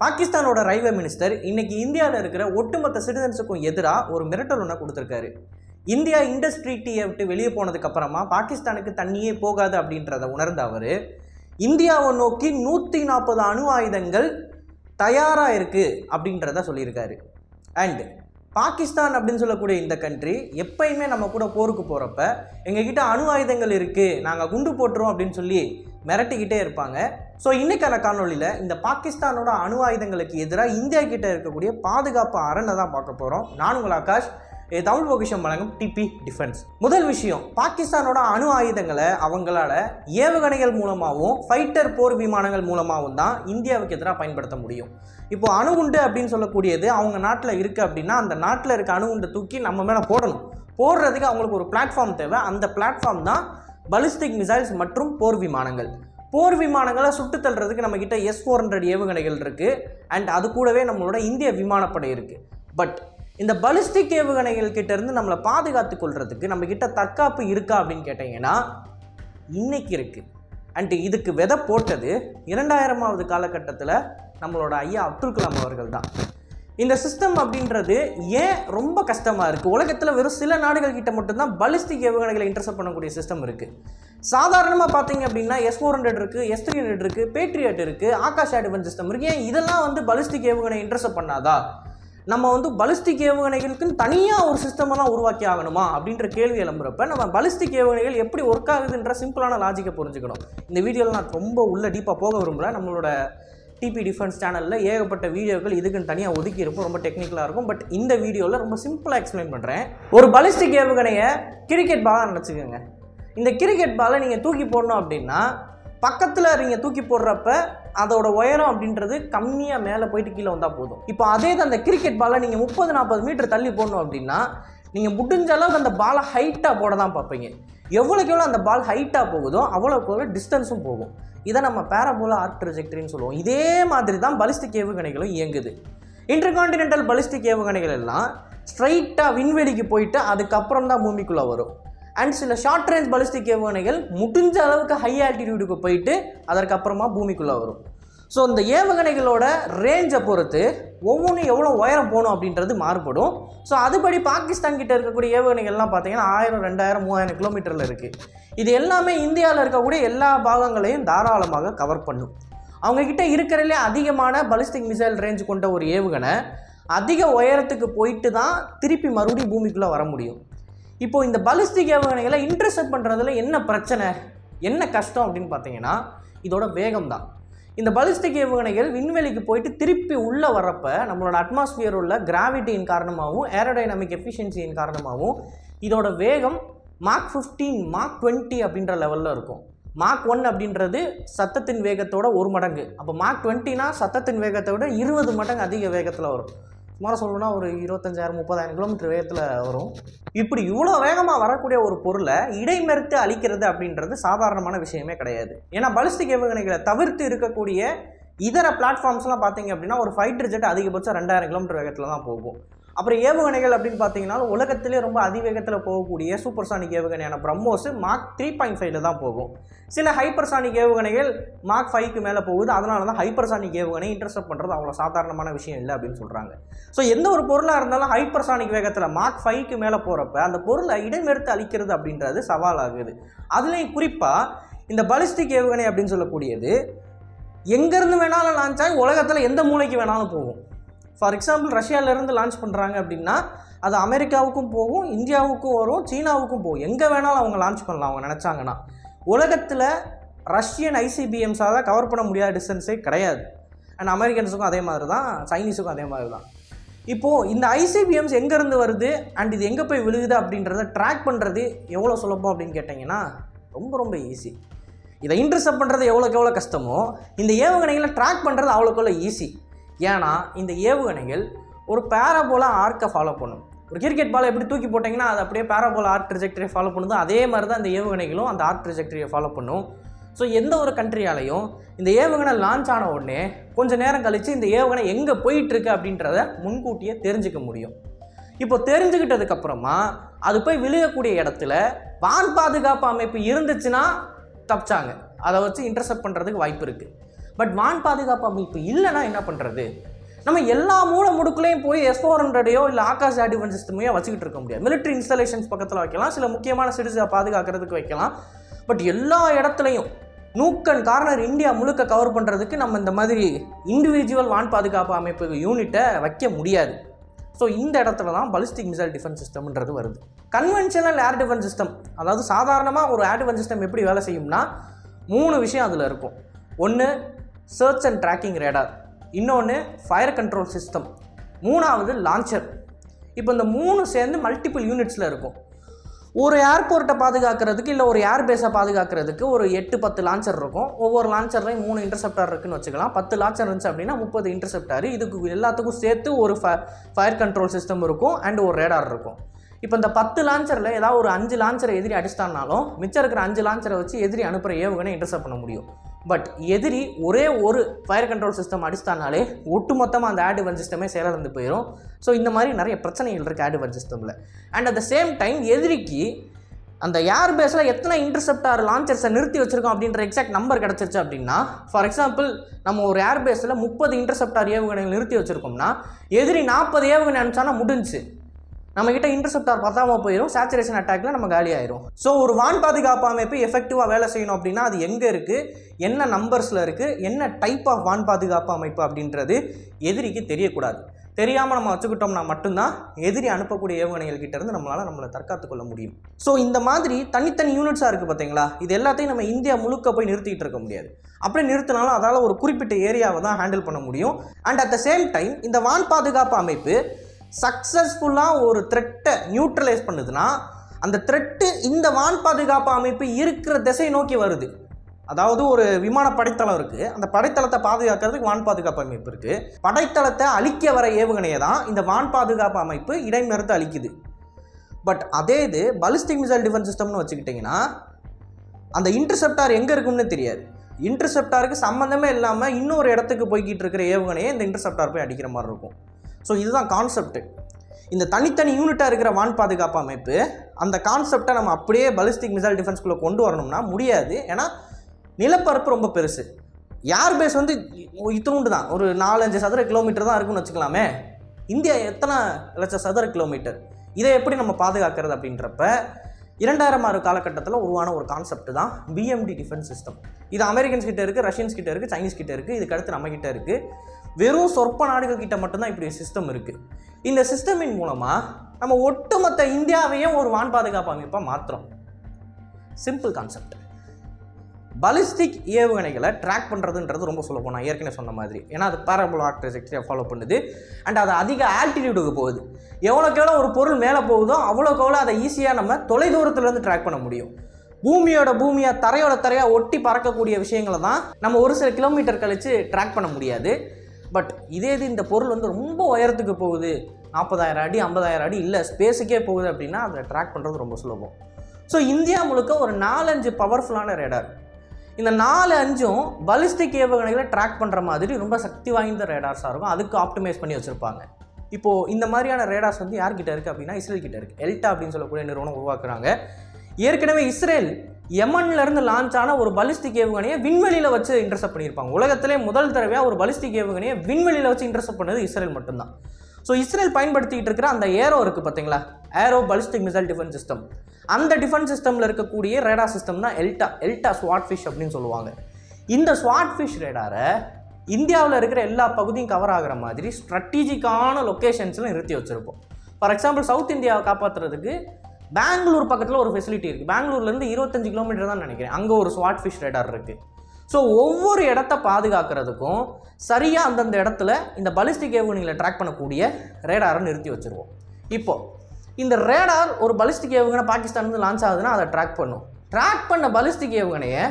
பாகிஸ்தானோட railway minister இன்னைக்கு இந்தியாவில் இருக்கிற ஒட்டுமொத்த சிட்டிசன்ஸுக்கும் எதிராக ஒரு மிரட்டல் ஒன்று கொடுத்துருக்காரு. இந்தியா இண்டஸ்ட்ரி டீயை விட்டு வெளியே போனதுக்கப்புறமா பாகிஸ்தானுக்கு தண்ணியே போகாது அப்படின்றத உணர்ந்த அவர் இந்தியாவை நோக்கி நூற்றி நாற்பது அணு ஆயுதங்கள் தயாராக இருக்குது அப்படின்றத சொல்லியிருக்காரு. அண்ட் பாகிஸ்தான் அப்படின்னு சொல்லக்கூடிய இந்த கண்ட்ரி எப்பயுமே நம்ம கூட போருக்கு போகிறப்ப எங்ககிட்ட அணு ஆயுதங்கள் இருக்குது நாங்கள் குண்டு போட்டுருவோம் அப்படின்னு சொல்லி மிரட்டிக்கிட்டே இருப்பாங்க. ஸோ இன்றைக்கான காணொலியில் இந்த பாகிஸ்தானோட அணு ஆயுதங்களுக்கு எதிராக இந்தியா கிட்ட இருக்கக்கூடிய பாதுகாப்பு அரணை தான் பார்க்க போகிறோம் நான் உங்கள் ஆகாஷ். தமிழ் பொக்கிஷம் வழங்கும் டிபி டிஃபென்ஸ். முதல் விஷயம் பாகிஸ்தானோட அணு ஆயுதங்களை அவங்களால ஏவுகணைகள் மூலமாகவும் ஃபைட்டர் போர் விமானங்கள் மூலமாகவும் தான் இந்தியாவுக்கு எதிராக பயன்படுத்த முடியும். இப்போ அணுகுண்டு அப்படின்னு சொல்லக்கூடியது அவங்க நாட்டில் இருக்குது அப்படின்னா அந்த நாட்டில் இருக்க அணுகுண்டை தூக்கி நம்ம மேலே போடணும். போடுறதுக்கு அவங்களுக்கு ஒரு பிளாட்ஃபார்ம் தேவை. அந்த பிளாட்ஃபார்ம் தான் பலிஸ்டிக் மிசைல்ஸ் மற்றும் போர் விமானங்கள். போர் விமானங்களை சுட்டு தள்ளுறதுக்கு நம்மக்கிட்ட எஸ் ஃபோர் ஹண்ட்ரட் ஏவுகணைகள் இருக்குது அண்ட் அது கூடவே நம்மளோட இந்திய விமானப்படை இருக்குது பட் இந்த பலிஸ்டிக் ஏவுகணைகள் கிட்டேருந்து நம்மளை பாதுகாத்து கொள்றதுக்கு நம்மக்கிட்ட தற்காப்பு இருக்கா அப்படின்னு கேட்டிங்கன்னா இன்னைக்கு இருக்குது அண்ட் இதுக்கு விதை போட்டது இரண்டாயிரமாவது காலகட்டத்தில் நம்மளோட ஐயா அப்துல் கலாம் அவர்கள் தான். இந்த சிஸ்டம் அப்படின்றது ஏன் ரொம்ப கஷ்டமாக இருக்குது உலகத்தில் வெறும் சில நாடுகள் கிட்ட மட்டும்தான் பலிஸ்டிக் ஏவுகணைகளை இன்டர்செப்ட் பண்ணக்கூடிய சிஸ்டம் இருக்குது சாதாரணமாக பார்த்தீங்க அப்படின்னா எஸ் ஃபோர் ஹண்ட்ரட் இருக்குது எஸ் த்ரீ ஹண்ட்ரட் இருக்குது பேட்ரியட் இருக்குது ஆகாஷ் ஆடிவன் சிஸ்டம் இருக்குது ஏன் இதெல்லாம் வந்து பலிஸ்டிக் ஏவுகணை இன்டர்செப்ட் பண்ணாதா? நம்ம வந்து பலிஸ்டிக் ஏவுகணைகளுக்குன்னு தனியாக ஒரு சிஸ்டமெல்லாம் உருவாக்கி ஆகணுமா? அப்படின்ற கேள்வி எழும்புறப்ப நம்ம பலிஸ்டிக் ஏவுகணைகள் எப்படி ஒர்க் ஆகுதுன்ற சிம்பிளான லாஜிக்கை புரிஞ்சுக்கணும். இந்த வீடியோவில் நான் ரொம்ப உள்ள டீப்பாக போக விரும்பல. நம்மளோட டிபி டிஃபென்ஸ் சேனலில் ஏகப்பட்ட வீடியோக்கள் இதுக்குன்னு தனியாக ஒதுக்கி இருக்கும் ரொம்ப டெக்னிக்கலாக இருக்கும். பட் இந்த வீடியோவில் ரொம்ப சிம்பிளாக எக்ஸ்பிளைன் பண்ணுறேன் ஒரு பலிஸ்டிக் ஏவுகணையை கிரிக்கெட் பாலாக நினச்சிக்கோங்க. இந்த கிரிக்கெட் பாலை நீங்கள் தூக்கி போடணும் அப்படின்னா பக்கத்தில் நீங்கள் தூக்கி போடுறப்ப அதோட உயரம் அப்படின்றது கம்மியாக மேலே போயிட்டு கீழே வந்தால் போதும். இப்போ அதே தான் அந்த கிரிக்கெட் பாலை நீங்கள் முப்பது நாற்பது மீட்டர் தள்ளி போடணும் அப்படின்னா நீங்கள் முடிஞ்ச அளவுக்கு அந்த பாலை ஹைட்டாக போட தான் பார்ப்பீங்க. எவ்வளோக்கு எவ்வளோ அந்த பால் ஹைட்டாக போகுதோ அவ்வளோக்கு எவ்வளோ டிஸ்டன்ஸும் போகும். இதை நம்ம பேரபோலா ஆர்க் ட்ரெஜெக்டரின்னு சொல்லுவோம். இதே மாதிரி தான் பலிஸ்டிக் ஏவுகணைகளும் இயங்குது. இன்டர்கான்டினென்டல் பலிஸ்டிக் ஏவுகணைகள் எல்லாம் ஸ்ட்ரைட்டாக விண்வெளிக்கு போயிட்டு அதுக்கப்புறம் தான் பூமிக்குள்ளே வரும். அண்ட் சில ஷார்ட் ரேஞ்ச் பலிஸ்டிக் ஏவுகணைகள் முடிஞ்ச அளவுக்கு ஹை ஆல்டிடியூடுக்கு போயிட்டு அதற்கப்புறமா பூமிக்குள்ளே வரும். ஸோ இந்த ஏவுகணைகளோட ரேஞ்சை பொறுத்து ஒவ்வொன்றும் எவ்வளோ உயரம் போகணும் அப்படின்றது மாறுபடும். ஸோ அதுபடி பாகிஸ்தான் கிட்ட இருக்கக்கூடிய ஏவுகணைகள்லாம் பார்த்தீங்கன்னா ஆயிரம் ரெண்டாயிரம் மூவாயிரம் கிலோமீட்டரில் இருக்குது இது எல்லாமே இந்தியாவில் இருக்கக்கூடிய எல்லா பாகங்களையும் தாராளமாக கவர் பண்ணும். அவங்கக்கிட்ட இருக்கிறதுலே அதிகமான பலிஸ்டிக் மிசைல் ரேஞ்ச் கொண்ட ஒரு ஏவுகணை அதிக உயரத்துக்கு போயிட்டு தான் திருப்பி மறுபடியும் பூமிக்குள்ளே வர முடியும். இப்போ இந்த பலிஸ்டிக் ஏவுகணைகளை இன்டர்செப்ட் பண்ணுறதுல என்ன பிரச்சனை என்ன கஷ்டம் அப்படின்னு பார்த்தீங்கன்னா இதோட வேகம் தான் இந்த பலிஸ்டிக் ஏவுகணைகள் விண்வெளிக்கு போயிட்டு திருப்பி உள்ளே வர்றப்ப நம்மளோட அட்மாஸ்பியர் உள்ள கிராவிட்டியின் காரணமாகவும் ஏரோடைனமிக் எஃபிஷியன்சியின் காரணமாகவும் இதோட வேகம் மார்க் ஃபிஃப்டீன் மார்க் டுவெண்ட்டி அப்படின்ற லெவலில் இருக்கும். மார்க் ஒன் அப்படின்றது சத்தத்தின் வேகத்தோட ஒரு மடங்கு. அப்போ மார்க் டுவெண்ட்டினா சத்தத்தின் வேகத்தை விட இருபது மடங்கு அதிக வேகத்தில் வரும். சுமாராக சொல்லணும்னா ஒரு இருபத்தஞ்சாயிரம் முப்பதாயிரம் கிலோமீட்டர் வேகத்தில் வரும். இப்படி இவ்வளோ வேகமாக வரக்கூடிய ஒரு பொருளை இடைமறித்து அழிக்கிறது அப்படின்றது சாதாரணமான விஷயமே கிடையாது. ஏன்னா பலிஸ்டிக் ஏவுகணைகளை தவிர்த்து இருக்கக்கூடிய இதர பிளாட்ஃபார்ம்ஸ்லாம் பார்த்தீங்க அப்படின்னா ஒரு ஃபைட்டர் ஜெட் அதிகபட்சம் ரெண்டாயிரம் கிலோமீட்டர் வேகத்தில் தான் போகும். அப்புறம் ஏவுகணைகள் அப்படின்னு பார்த்தீங்கன்னா உலகத்திலே ரொம்ப அதிவேகத்தில் போகக்கூடிய சூப்பர்சானிக் ஏவுகணையான பிரம்மோஸ் மார்க் த்ரீ பாயிண்ட் ஃபைவ்ல தான் போகும். சில ஹைப்பர்சானிக் ஏவுகணைகள் மார்க் ஃபைவ்க்கு மேலே போகுது. அதனால தான் ஹைப்பர்சானிக் ஏவுகணை இன்டர்செப்ட் பண்ணுறது அவ்வளோ சாதாரணமான விஷயம் இல்லை அப்படின்னு சொல்கிறாங்க ஸோ எந்த ஒரு பொருளாக இருந்தாலும் ஹைப்பர்சானிக் வேகத்தில் மார்க் ஃபைவ்க்கு மேலே போகிறப்ப அந்த பொருளை இடமெடுத்து அழிக்கிறது அப்படின்றது சவாலாகுது. அதுலேயும் குறிப்பாக இந்த பலிஸ்டிக் ஏவுகணை அப்படின்னு சொல்லக்கூடியது எங்கேருந்து வேணாலும் லான்ச் ஆகி உலகத்தில் எந்த மூலைக்கு வேணாலும் போகும். ஃபார் எக்ஸாம்பிள் ரஷ்யாவிலேருந்து லான்ச் பண்ணுறாங்க அப்படின்னா அது அமெரிக்காவுக்கும் போகும் இந்தியாவுக்கும் வரும் சீனாவுக்கும் போகும். எங்கே வேணாலும் அவங்க லான்ச் பண்ணலாம் அவங்க நினச்சாங்கன்னா. உலகத்தில் ரஷ்யன் ஐசிபிஎம்ஸாக தான் கவர் பண்ண முடியாத டிஸ்டன்ஸே கிடையாது. அண்ட் அமெரிக்கன்ஸுக்கும் அதே மாதிரி தான் சைனீஸுக்கும் அதே மாதிரி தான் இப்போது இந்த ஐசிபிஎம்ஸ் எங்கேருந்து வருது அண்ட் இது எங்கே போய் விழுகுது அப்படின்றத ட்ராக் பண்ணுறது எவ்வளோ சுலபம் அப்படின்னு கேட்டிங்கன்னா ரொம்ப ரொம்ப ஈஸி இதை இன்டர்செப்ட் பண்ணுறது எவ்வளோக்கு எவ்வளோ கஷ்டமோ இந்த ஏவுகணைகளை ட்ராக் பண்ணுறது அவ்வளோக்கு எவ்வளோ ஈஸி ஏன்னா இந்த ஏவுகணைகள் ஒரு பேரபோலா ஆர்க்கை ஃபாலோ பண்ணும். ஒரு கிரிக்கெட் பால் எப்படி தூக்கி போட்டிங்கன்னா அது அப்படியே பேரபோலா ஆர்ட் ட்ரிஜெக்டரியை ஃபாலோ பண்ணுதோ. அதே மாதிரி தான் இந்த ஏவுகணைகளும் அந்த ஆர்ட் ட்ரிஜெக்டரியை ஃபாலோ பண்ணும். ஸோ எந்த ஒரு கண்ட்ரியாலையும் இந்த ஏவுகணை லான்ச் ஆன உடனே கொஞ்சம் நேரம் கழித்து இந்த ஏவுகணை எங்கே போயிட்டுருக்கு அப்படின்றத முன்கூட்டியே தெரிஞ்சுக்க முடியும். இப்போ தெரிஞ்சுக்கிட்டதுக்கப்புறமா அது போய் விழுகக்கூடிய இடத்துல வான் பாதுகாப்பு அமைப்பு இருந்துச்சுன்னா தப்பிச்சாங்க. அதை வச்சு இன்டர்செப்ட் பண்ணுறதுக்கு வாய்ப்பு இருக்குது பட் வான் பாதுகாப்பு அமைப்பு இல்லைன்னா என்ன பண்ணுறது நம்ம எல்லா மூல முடுக்குலையும் போய் எஸ் ஃபோர் ஹண்ட்ரடையோ இல்லை ஆகாஷ் ஏர் டிஃபென்ஸ் சிஸ்டமையோ வச்சுக்கிட்டு இருக்க முடியாது. மிலிட்ரி இன்ஸ்டலேஷன்ஸ் பக்கத்தில் வைக்கலாம் சில முக்கியமான சிட்டிஸை பாதுகாக்கிறதுக்கு வைக்கலாம். பட் எல்லா இடத்துலையும் நூக்கன் கார்னர் இந்தியா முழுக்க கவர் பண்ணுறதுக்கு நம்ம இந்த மாதிரி இண்டிவிஜுவல் வான் பாதுகாப்பு அமைப்பு யூனிட்டை வைக்க முடியாது. ஸோ இந்த இடத்துல தான் பலிஸ்டிக் மிசைல் டிஃபென்ஸ் சிஸ்டம்ன்றது வருது. கன்வென்ஷனல் ஏர் டிஃபென்ஸ் சிஸ்டம் அதாவது சாதாரணமாக ஒரு ஏர் டிஃபென்ஸ் சிஸ்டம் எப்படி வேலை செய்யும்னா மூணு விஷயம் அதில் இருக்கும். ஒன்று சர்ச் அண்ட் ட்ராக்கிங் ரேடார் இன்னொன்று ஃபயர் கண்ட்ரோல் சிஸ்டம் மூணாவது லான்ச்சர் இப்போ இந்த மூணு சேர்ந்து மல்டிபிள் யூனிட்ஸில் இருக்கும். ஒரு ஏர்போர்ட்டை பாதுகாக்கிறதுக்கு இல்லை ஒரு ஏர் பேஸை பாதுகாக்கிறதுக்கு ஒரு எட்டு பத்து லான்ச்சர் இருக்கும். ஒவ்வொரு லான்ச்சர்லையும் மூணு இன்டர்செப்டார் இருக்குன்னு வச்சுக்கலாம். பத்து லான்ச்சர் இருந்துச்சு அப்படின்னா முப்பது இன்டர்செப்டார் இதுக்கு எல்லாத்துக்கும் சேர்த்து ஒரு ஃபயர் கண்ட்ரோல் சிஸ்டம் இருக்கும் அண்ட் ஒரு ரேடார் இருக்கும். இப்போ இந்த பத்து லான்ச்சரில் ஏதாவது ஒரு அஞ்சு லான்ச்சரை எதிரி அடிச்சிட்டானாலும் மிச்சம் இருக்கிற அஞ்சு லான்ச்சரை வச்சு எதிரி அனுப்புகிற ஏவுகணை இன்டர்செப்ட் பண்ண முடியும். பட் எதிரி ஒரே ஒரு ஃபயர் கண்ட்ரோல் சிஸ்டம் அடிச்சிட்டானாலே ஒட்டுமொத்தமாக அந்த ஆட் டிஃபென்ஸ் சிஸ்டமே செயலிழந்து போயிடும் ஸோ இந்த மாதிரி நிறைய பிரச்சனைகள் இருக்குது ஆட் டிஃபென்ஸ் சிஸ்டமில் and at the same time எதிரிக்கு அந்த ஏர் பேஸில் எத்தனை இன்டர்செப்டார் லான்ச்சர்ஸை நிறுத்தி வச்சுருக்கோம் அப்படின்ற எக்ஸாக்ட் நம்பர் கிடச்சிருச்சு அப்படின்னா ஃபார் எக்ஸாம்பிள் நம்ம ஒரு ஏர் பேஸில் முப்பது இன்டர்செப்டார் ஏவுகணைகள் நிறுத்தி வச்சுருக்கோம்னா எதிரி நாற்பது ஏவுகணை அனுப்பிச்சானா முடிஞ்சு நம்ம கிட்ட இன்டர்செப்டார் பத்தாம போயிடும் சேச்சுரேஷன் அட்டாக்ல நம்ம காலி ஆயிரும். ஸோ ஒரு வான் பாதுகாப்பு அமைப்பு எஃபெக்டிவாக வேலை செய்யணும் அப்படின்னா அது எங்கே இருக்குது என்ன நம்பர்ஸில் இருக்குது என்ன டைப் ஆஃப் வான் பாதுகாப்பு அமைப்பு அப்படின்றது எதிரிக்கு தெரியக்கூடாது. தெரியாமல் நம்ம வச்சுக்கிட்டோம்னா மட்டும்தான் எதிரி அனுப்பக்கூடிய ஏவுகணைகள் கிட்டேருந்து நம்மளால் நம்மளை தற்காத்து கொள்ள முடியும். ஸோ இந்த மாதிரி தனித்தனி யூனிட்ஸாக இருக்குது பார்த்தீங்களா இது எல்லாத்தையும் நம்ம இந்தியா முழுக்க போய் நிறுத்திட்டு இருக்க முடியாது. அப்படியே நிறுத்தினாலும் அதால் ஒரு குறிப்பிட்ட ஏரியாவை தான் ஹேண்டில் பண்ண முடியும். And at the same time இந்த வான் பாதுகாப்பு அமைப்பு சக்ஸஸ்ஃபுல்லாக ஒரு த்ரெட்டை நியூட்ரலைஸ் பண்ணுதுன்னா அந்த த்ரெட்டு இந்த வான் பாதுகாப்பு அமைப்பு இருக்கிற திசை நோக்கி வருது. அதாவது ஒரு விமான படைத்தளம் இருக்குது அந்த படைத்தளத்தை பாதுகாக்கிறதுக்கு வான் பாதுகாப்பு அமைப்பு இருக்குது படைத்தளத்தை அழிக்க வர ஏவுகணையை தான் இந்த வான் பாதுகாப்பு அமைப்பு இடைமறுத்து அழிக்குது. பட் அதே இது பலிஸ்டிக் மிசைல் டிஃபென்ஸ் சிஸ்டம்னு வச்சுக்கிட்டிங்கன்னா அந்த இன்டர்செப்டார் எங்கே இருக்கும்னு தெரியாது. இன்டர்செப்டாருக்கு சம்மந்தமே இல்லாமல் இன்னொரு இடத்துக்கு போய்கிட்டு இருக்கிற ஏவுகணையை இந்த இன்டர்செப்டார் போய் அடிக்கிற மாதிரி இருக்கும். ஸோ இதுதான் கான்செப்ட் இந்த தனித்தனி யூனிட்டாக இருக்கிற வான் பாதுகாப்பு அமைப்பு அந்த கான்செப்டை நம்ம அப்படியே பலிஸ்டிக் மிசைல் டிஃபென்ஸ்குள்ளே கொண்டு வரணும்னா முடியாது. ஏன்னா நிலப்பரப்பு ரொம்ப பெருசு. ஏர் பேஸ் வந்து இத்தினூண்டு தான். ஒரு நாலஞ்சு சதுர கிலோமீட்டர் தான் இருக்குன்னு வச்சுக்கலாமே. இந்தியா எத்தனை லட்சம் சதுர கிலோமீட்டர் இதை எப்படி நம்ம பாதுகாக்கிறது அப்படின்றப்ப இரண்டாயிரம் ஆறு காலகட்டத்தில் உருவான ஒரு கான்செப்ட் தான் பிஎம்டி டிஃபென்ஸ் சிஸ்டம் இது அமெரிக்கன்ஸ் கிட்ட இருக்குது ரஷ்யன்ஸ் கிட்ட இருக்குது சைனீஸ் கிட்ட இருக்குது இதுக்கடுத்து நம்ம கிட்ட இருக்குது வெறும் சொற்ப நாடுகள் கிட்ட மட்டும்தான் இப்படி சிஸ்டம் இருக்குது இந்த சிஸ்டமின் மூலமாக நம்ம ஒட்டுமொத்த இந்தியாவையும் ஒரு வான் பாதுகாப்பு அமைப்பாக மாற்றுறோம் சிம்பிள் கான்செப்ட் பலிஸ்டிக் ஏவுகணைகளை ட்ராக் பண்ணுறதுன்றது ரொம்ப சொல்ல போனால் ஏற்கனவே சொன்ன மாதிரி. ஏன்னா அது பேரபுல் ஆக்ட்ரஜெக்டரியை ஃபாலோ பண்ணுது. அண்ட் அது அதிக ஆல்டிடியூடுக்கு போகுது. எவ்வளோக்கு எவ்வளோ ஒரு பொருள் மேலே போகுதோ அவ்வளோக்கு எவ்வளோ அதை ஈஸியாக நம்ம தொலைதூரத்துலேருந்து ட்ராக் பண்ண முடியும். பூமியோட பூமியாக தரையோட தரையாக ஒட்டி பறக்கக்கூடிய விஷயங்களை தான் நம்ம ஒரு சில கிலோமீட்டர் கழித்து ட்ராக் பண்ண முடியாது. பட் இதே இது இந்த பொருள் வந்து ரொம்ப உயரத்துக்கு போகுது. நாற்பதாயிரம் அடி ஐம்பதாயிரம் அடி இல்லை ஸ்பேஸுக்கே போகுது அப்படின்னா அதை ட்ராக் பண்ணுறது ரொம்ப சுலபம். ஸோ இந்தியா முழுக்க ஒரு நாலஞ்சு பவர்ஃபுல்லான ரேடார் இந்த நாலு அஞ்சும் பலிஸ்டிக் ஏவுகணைகளை ட்ராக் பண்ணுற மாதிரி ரொம்ப சக்தி வாய்ந்த ரேடார்ஸாக இருக்கும். அதுக்கு ஆப்டிமைஸ் பண்ணி வச்சுருப்பாங்க. இப்போது இந்த மாதிரியான ரேடார்ஸ் வந்து யார்கிட்ட இருக்குது அப்படின்னா இஸ்ரேல் கிட்ட இருக்குது எல்டா அப்படின்னு சொல்லக்கூடிய நிறுவனம் உருவாக்குறாங்க. ஏற்கனவே இஸ்ரேல் யமன்ல இருந்து லான்ச் ஆன ஒரு பலிஸ்டிக் ஏவுகணையை விண்வெளியில் வச்சு இன்டர்செப்ட் பண்ணியிருப்பாங்க. உலகத்திலே முதல் தடவையாக ஒரு பலிஸ்டிக் ஏவுகணையை விண்வெளியில் வச்சு இன்டர்செப்ட் பண்ணது இஸ்ரேல் மட்டும்தான். ஸோ இஸ்ரேல் பயன்படுத்திக்கிட்டு இருக்கிற அந்த ஏரோ இருக்குது பார்த்தீங்களா Arrow ballistic missile defence system அந்த டிஃபென்ஸ் சிஸ்டமில் இருக்கக்கூடிய ரேடா சிஸ்டம் தான் எல்டா எல்டா ஸ்வாட் ஃபிஷ் அப்படின்னு சொல்லுவாங்க. இந்த ஸ்வாட் ஃபிஷ் ரேடாரை இந்தியாவில் இருக்கிற எல்லா பகுதியும் கவர் ஆகிற மாதிரி ஸ்ட்ராட்டஜிக்கான லொக்கேஷன்ஸில் நிறுத்தி வச்சுருப்போம். ஃபார் எக்ஸாம்பிள் சவுத் இந்தியாவை காப்பாற்றுறதுக்கு பெங்களூர் பக்கத்தில் ஒரு ஃபெசிலிட்டி இருக்குது பெங்களூர்லேருந்து இருபத்தஞ்சு கிலோமீட்டர் தான் நினைக்கிறேன். அங்கே ஒரு ஸ்வாட் ஃபிஷ் ரேடார் இருக்குது ஸோ ஒவ்வொரு இடத்த பாதுகாக்கிறதுக்கும் சரியாக அந்தந்த இடத்துல இந்த பலிஸ்டிக் ஏவுகணைகளை ட்ராக் பண்ணக்கூடிய ரேடாரை நிறுத்தி வச்சுருவோம். இப்போது இந்த ரேடார் ஒரு பலிஸ்டிக் ஏவுகணை பாகிஸ்தான்லேருந்து லான்ச் ஆகுதுன்னா அதை ட்ராக் பண்ணும். ட்ராக் பண்ண பலிஸ்டிக் ஏவுகணையை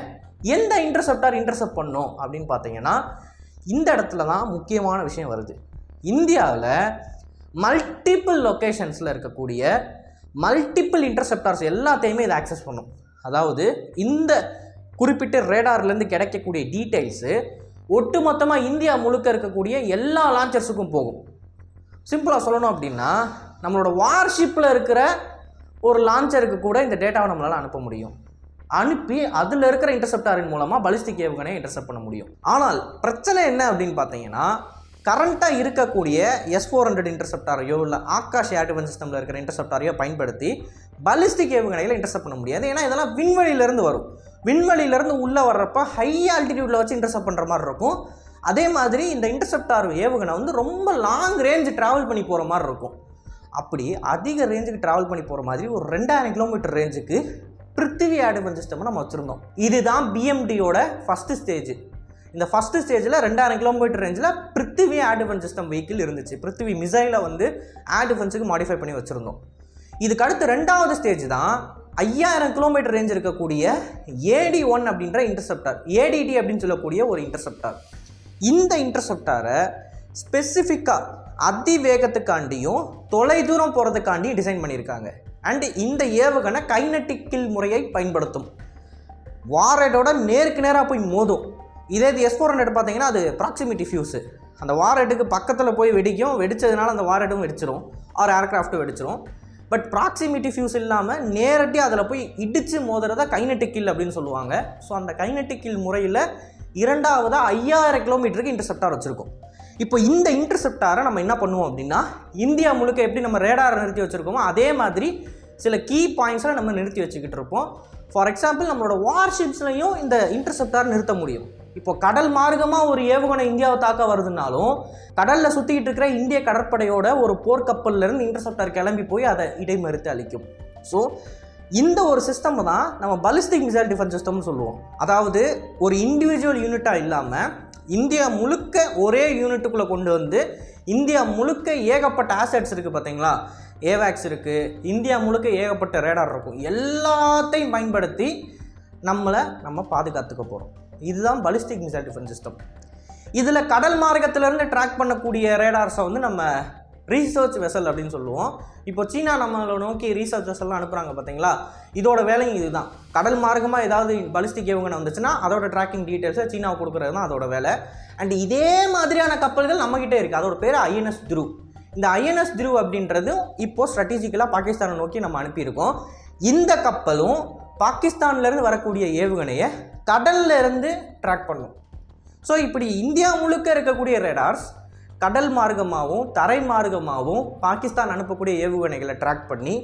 எந்த இன்டர்செப்டார் இன்டர்செப்ட் பண்ணும் அப்படின்னு பார்த்தீங்கன்னா இந்த இடத்துல தான் முக்கியமான விஷயம் வருது. இந்தியாவில் மல்டிப்புள் லொக்கேஷன்ஸில் இருக்கக்கூடிய மல்டிப்புள் இன்டர்செப்டார்ஸ் எல்லாத்தையுமே இதை ஆக்சஸ் பண்ணும். அதாவது இந்த குறிப்பிட்ட ரேடார்லேருந்து கிடைக்கக்கூடிய டீட்டெயில்ஸு ஒட்டுமொத்தமாக இந்தியா முழுக்க இருக்கக்கூடிய எல்லா லான்ச்சர்ஸுக்கும் போகும். சிம்பிளாக சொல்லணும் அப்படின்னா நம்மளோட வார்ஷிப்பில் இருக்கிற ஒரு லான்ச்சருக்கு கூட இந்த டேட்டாவை நம்மளால் அனுப்ப முடியும். அனுப்பி அதில் இருக்கிற இன்டர்செப்டாரின் மூலமாக பலிஸ்டிக் ஏவுகணையை இன்டர்செப்ட் பண்ண முடியும். ஆனால் பிரச்சனை என்ன அப்படின்னு பார்த்தீங்கன்னா கரண்ட்டாக இருக்கக்கூடிய எஸ் ஃபோர் ஹண்ட்ரட் இன்டர்செப்டாரையோ இல்லை ஆகாஷ் ஏர்டிவன் சிஸ்டமில் இருக்கிற இன்டர்செப்டாரையோ பயன்படுத்தி பலிஸ்டிக் ஏவுகணைகளை இன்டர்செப்ட் பண்ண முடியாது. ஏன்னா இதெல்லாம் விண்வெளியிலேருந்து வரும். விண்வெளியிலேருந்து உள்ளே வர்றப்ப ஹை ஆல்டிடியூட்டில் வச்சு இன்டர்செப்ட் பண்ணுற மாதிரி இருக்கும். அதே மாதிரி இந்த இன்டர்செப்டார் ஏவுகணை வந்து ரொம்ப லாங் ரேஞ்சு ட்ராவல் பண்ணி போகிற மாதிரி இருக்கும். அப்படி அதிக ரேஞ்சுக்கு ட்ராவல் பண்ணி போகிற மாதிரி ஒரு ரெண்டாயிரம் கிலோமீட்டர் ரேஞ்சுக்கு பிருத்திவி ஆடுவன் சிஸ்டம் நம்ம வச்சுருந்தோம். இதுதான் பிஎம்டியோட ஃபஸ்ட்டு ஸ்டேஜ் இந்த ஃபஸ்ட்டு ஸ்டேஜில் ரெண்டாயிரம் கிலோமீட்டர் ரேஞ்சில் பிருத்திவி ஆடுவன் சிஸ்டம் வெஹிக்கிள் இருந்துச்சு. பிருத்திவி மிசைலை வந்து ஆடுவன்ஸுக்கு மாடிஃபை பண்ணி வச்சுருந்தோம். இதுக்கு அடுத்து ரெண்டாவது ஸ்டேஜ் தான் ஐயாயிரம் கிலோமீட்டர் ரேஞ்ச் இருக்கக்கூடிய ஏடி ஒன் அப்படின்ற இன்டர்செப்டார் ஏடிடி அப்படின்னு சொல்லக்கூடிய ஒரு இன்டர்செப்டார் இந்த இன்டர்செப்டாரை ஸ்பெசிஃபிக்காக அதிவேகத்துக்காண்டியும் தொலைதூரம் போகிறதுக்காண்டியும் டிசைன் பண்ணியிருக்காங்க. அண்டு இந்த ஏவுகணை கைனட்டிக்கில் முறையை பயன்படுத்தும். வாரடோட நேருக்கு நேராக போய் மோதும். இதே இது எஸ் ஃபோர் ஹண்ட்ரட் பார்த்தீங்கன்னா அது ப்ராக்சிமிட்டி ஃபியூஸு அந்த வாரெட்டுக்கு பக்கத்தில் போய் வெடிக்கும். வெடித்ததுனால அந்த வாரெட்டும் வெடிச்சிரும். ஆர் ஏர்க்ராஃப்ட்டும் வெடிச்சிரும். பட் ப்ராக்சிமிட்டி ஃபியூஸ் இல்லாமல் நேரடியாக அதில் போய் இடித்து மோதுறத கைனட்டிக் கில் அப்படின்னு சொல்லுவாங்க. ஸோ அந்த கைனட்டிக் கில் முறையில் இரண்டாவதாக ஐயாயிரம் கிலோமீட்டருக்கு இன்டர்செப்டார் வச்சுருக்கோம். இப்போ இந்த இன்டர்செப்டாரை நம்ம என்ன பண்ணுவோம் அப்படின்னா இந்தியா முழுக்க எப்படி நம்ம ரேடாரை நிறுத்தி வச்சுருக்கோமோ அதே மாதிரி சில கீ பாயிண்ட்ஸில் நம்ம நிறுத்தி வச்சுக்கிட்டு இருப்போம். ஃபார் எக்ஸாம்பிள் நம்மளோட வார்ஷிப்ஸ்லையும் இந்த இன்டர்செப்டார் நிறுத்த முடியும். இப்போ கடல் மார்க்கமாக ஒரு ஏவுகணை இந்தியாவை தாக்க வருதுனாலும் கடலில் சுற்றிக்கிட்டு இருக்கிற இந்திய கடற்படையோட ஒரு போர்க்கப்பல்லேருந்து இன்டர்செப்டர் கிளம்பி போய் அதை இடைமறித்து அளிக்கும் ஸோ இந்த ஒரு சிஸ்டம் தான் நம்ம பலிஸ்டிக் மிசைல் டிஃபென்ஸ் சிஸ்டம்னு சொல்லுவோம். அதாவது ஒரு இண்டிவிஜுவல் யூனிட்டாக இல்லாமல் இந்தியா முழுக்க ஒரே யூனிட்டுக்குள்ளே கொண்டு வந்து இந்தியா முழுக்க ஏகப்பட்ட ஆசட்ஸ் இருக்குது பார்த்தீங்களா ஏவேக்ஸ் இருக்குது இந்தியா முழுக்க ஏகப்பட்ட ரேடார் இருக்கும். எல்லாத்தையும் பயன்படுத்தி நம்மளை நம்ம பாதுகாத்துக்க போகிறோம் இதுதான் பலிஸ்டிக் மிசைல் டிஃபென்ஸ் சிஸ்டம் இதில் கடல் மார்க்கத்திலேருந்து ட்ராக் பண்ணக்கூடிய ரேடார்ஸை வந்து நம்ம ரீசர்ச் வெசல் அப்படின்னு சொல்லுவோம். இப்போ சீனா நம்மளை நோக்கி ரீசர்ச் வெசல்லாம் அனுப்புகிறாங்க பார்த்தீங்களா இதோட வேலையும் இதுதான். கடல் மார்க்கமாக ஏதாவது பலிஸ்டிக் ஏவுகணை வந்துச்சுன்னா அதோட ட்ராக்கிங் டீட்டெயில்ஸை சீனாவை கொடுக்குறது தான் அதோட வேலை. அண்ட் இதே மாதிரியான கப்பல்கள் நம்மக்கிட்டே இருக்குது அதோட பேர் ஐஎன்எஸ் துரு இந்த ஐஎன்எஸ் துரு அப்படின்றது இப்போது ஸ்ட்ராட்டஜிக்கலாக பாகிஸ்தானை நோக்கி நம்ம அனுப்பியிருக்கோம். இந்த கப்பலும் பாகிஸ்தான்லேருந்து வரக்கூடிய ஏவுகணையை கடல்ல இருந்து ட்ராக் பண்ணும். ஸோ இப்படி இந்தியா முழுக்க இருக்கக்கூடிய ரேடார்ஸ் கடல் மார்க்கமாகவும் தரை மார்க்கமாகவும் பாகிஸ்தான் அனுப்பக்கூடிய ஏவுகணைகளை ட்ராக் பண்ணி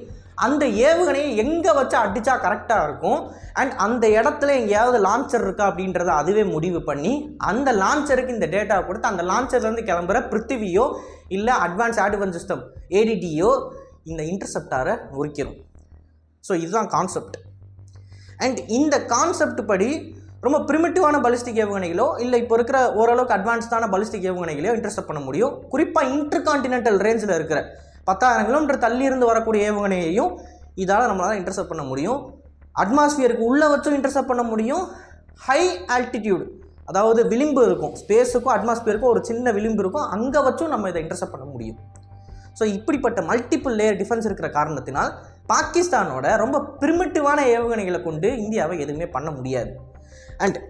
அந்த ஏவுகணையை எங்கே வச்சு அடித்தா கரெக்டாக இருக்கும்? அண்ட் அந்த இடத்துல எங்கேயாவது லான்ச்சர் இருக்கா அப்படின்றத அதுவே முடிவு பண்ணி அந்த லான்ச்சருக்கு இந்த டேட்டா கொடுத்து அந்த லான்ச்சர்லேருந்து கிளம்புற பிருத்திவியோ இல்லை அட்வான்ஸ் ஆடுவன் சிஸ்டம் ஏடிடியோ இந்த இன்டர்செப்டாரை முறிக்கிறோம். ஸோ இதுதான் கான்செப்ட் அண்ட் இந்த கான்செப்ட் படி ரொம்ப ப்ரிமிட்டிவான பலிஸ்டிக் ஏவுகணைகளோ இல்லை இப்போ இருக்கிற ஓரளவுக்கு அட்வான்ஸ்டான பலிஸ்டிக் ஏவுகணைகளையோ இன்டர்செப்ட் பண்ண முடியும். குறிப்பாக இன்டர் கான்டினென்டல் ரேஞ்சில் இருக்கிற பத்தாயிரம் கிலோமீட்டர் தள்ளி இருந்து வரக்கூடிய ஏவுகணையையும் இதால் நம்மளால் இன்டர்செப்ட் பண்ண முடியும். அட்மாஸ்பியருக்கு உள்ளே வச்சும் இன்டர்செப்ட் பண்ண முடியும். ஹை ஆல்டிடியூடு அதாவது விளிம்பு இருக்கும். ஸ்பேஸுக்கும் அட்மாஸ்பியருக்கும் ஒரு சின்ன விளிம்பு இருக்கும். அங்கே வச்சும் நம்ம இதை இன்டர்செப்ட் பண்ண முடியும். ஸோ இப்படிப்பட்ட மல்டிபிள் லேயர் டிஃபென்ஸ் இருக்கிற காரணத்தினால் பாகிஸ்தானோட ரொம்ப பிரிமிட்டிவான ஏவுகணைகளை கொண்டு இந்தியாவை எதுவுமே பண்ண முடியாது. அண்ட்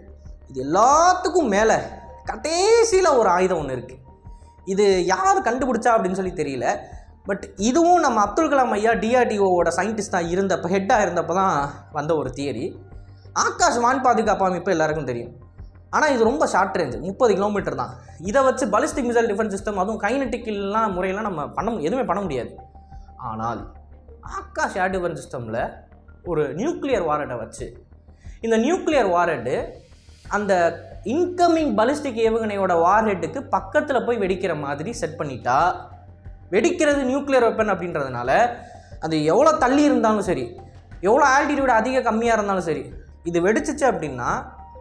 இது எல்லாத்துக்கும் மேலே கடைசியில் ஒரு ஆயுதம் ஒன்று இருக்குது இது யார் கண்டுபிடிச்சா அப்படின்னு சொல்லி தெரியல. பட் இதுவும் நம்ம அப்துல் கலாம் ஐயா டிஆர்டிஓவோட சயின்டிஸ்டாக இருந்தப்போ ஹெட்டாக இருந்தப்போ தான் வந்த ஒரு தியரி ஆகாஷ் வான் பாதுகாப்பு அமைப்பு எல்லாருக்கும் தெரியும். ஆனால் இது ரொம்ப ஷார்ட் ரேஞ்சு முப்பது கிலோமீட்டர் தான். இதை வச்சு பலிஸ்டிக் மிசைல் டிஃபென்ஸ் சிஸ்டம் அதுவும் கைனட்டிக்கெல்லாம் முறையெல்லாம் நம்ம பண்ண மு- எதுவுமே பண்ண முடியாது. ஆனால் ஆகாஷ் ஏர் டிஃபென்ஸ் சிஸ்டமில் ஒரு நியூக்ளியர் வாரட்டை வச்சு. இந்த நியூக்ளியர் வாரெட்டு அந்த இன்கமிங் பலிஸ்டிக் ஏவுகணையோட வார்ஹெட்டுக்கு பக்கத்தில் போய் வெடிக்கிற மாதிரி செட் பண்ணிட்டா வெடிக்கிறது நியூக்ளியர் வெப்பன் அப்படின்றதுனால அது எவ்வளோ தள்ளி இருந்தாலும் சரி எவ்வளோ ஆல்டிடியூட் அதிக கம்மியாக இருந்தாலும் சரி இது வெடிச்சிச்சு அப்படின்னா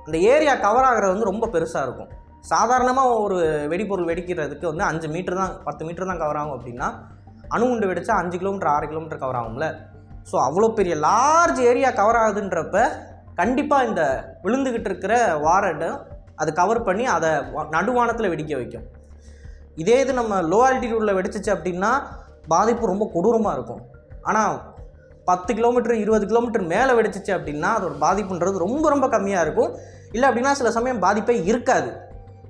அந்த ஏரியா கவர் ஆகிறது வந்து ரொம்ப பெருசாக இருக்கும். சாதாரணமாக ஒரு வெடிபொருள் வெடிக்கிறதுக்கு வந்து அஞ்சு மீட்டர் தான் பத்து மீட்டர் தான் கவர் ஆகும் அப்படின்னா அணு உண்டு வெடிச்சா அஞ்சு கிலோமீட்டர் ஆறு கிலோமீட்டர் கவர் ஆகும்ல. ஸோ அவ்வளோ பெரிய லார்ஜ் ஏரியா கவர் ஆகுதுன்றப்ப கண்டிப்பாக இந்த விழுந்துக்கிட்டு இருக்கிற வாரட்டை அதை கவர் பண்ணி அதை நடுவானத்தில் வெடிக்க வைக்கும். இதே இது நம்ம லோ ஆல்டிடியூடில் வெடிச்சிச்சு அப்படின்னா பாதிப்பு ரொம்ப கொடூரமாக இருக்கும். ஆனால் பத்து கிலோமீட்டர் இருபது கிலோமீட்டர் மேலே வெடிச்சிச்சு அப்படின்னா அதோட பாதிப்புன்றது ரொம்ப ரொம்ப கம்மியாக இருக்கும். இல்லை அப்படின்னா சில சமயம் பாதிப்பே இருக்காது.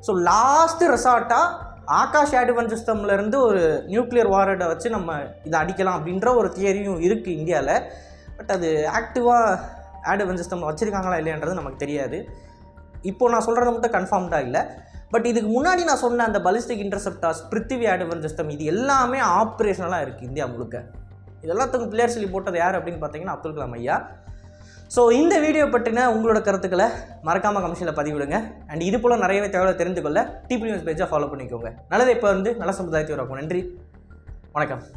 ஸோ லாஸ்ட்டு ரெசார்ட்டாக ஆகாஷ் ஆடிவன் சிஸ்டம்லேருந்து ஒரு நியூக்ளியர் வாரடை வச்சு நம்ம இதை அடிக்கலாம் அப்படின்ற ஒரு தியரியும் இருக்குது இந்தியாவில் பட் அது ஆக்டிவாக ஆட் சிஸ்டம் வச்சுருக்காங்களா இல்லையான்றது நமக்கு தெரியாது. இப்போ நான் சொல்கிறது மட்டும் கன்ஃபார்ம்டாக இல்லை. பட் இதுக்கு முன்னாடி நான் சொன்ன அந்த பலிஸ்டிக் இன்டர்செப்டார்ஸ் பிருத்திவி ஆடுவன் சிஸ்டம் இது எல்லாமே ஆப்ரேஷனலாக இருக்குது இந்தியா முழுக்க. இது எல்லாத்துக்கும் பிளேயர் சொல்லி போட்டது யார் அப்படின்னு பார்த்தீங்கன்னா அப்துல் கலாம் ஐயா. ஸோ இந்த வீடியோ பற்றின உங்களோட கருத்துக்களை மறக்காமல் கமிஷனில் பதிவிடுங்க. அண்ட் இது போல் நிறையவே தகவலை தெரிந்து கொள்ள டிபி நியூஸ் பேஜை ஃபாலோ பண்ணிக்கோங்க. நல்லதை இப்போ வந்து நல்ல சமுதாயத்தை உருவாக்கும் நன்றி. வணக்கம்.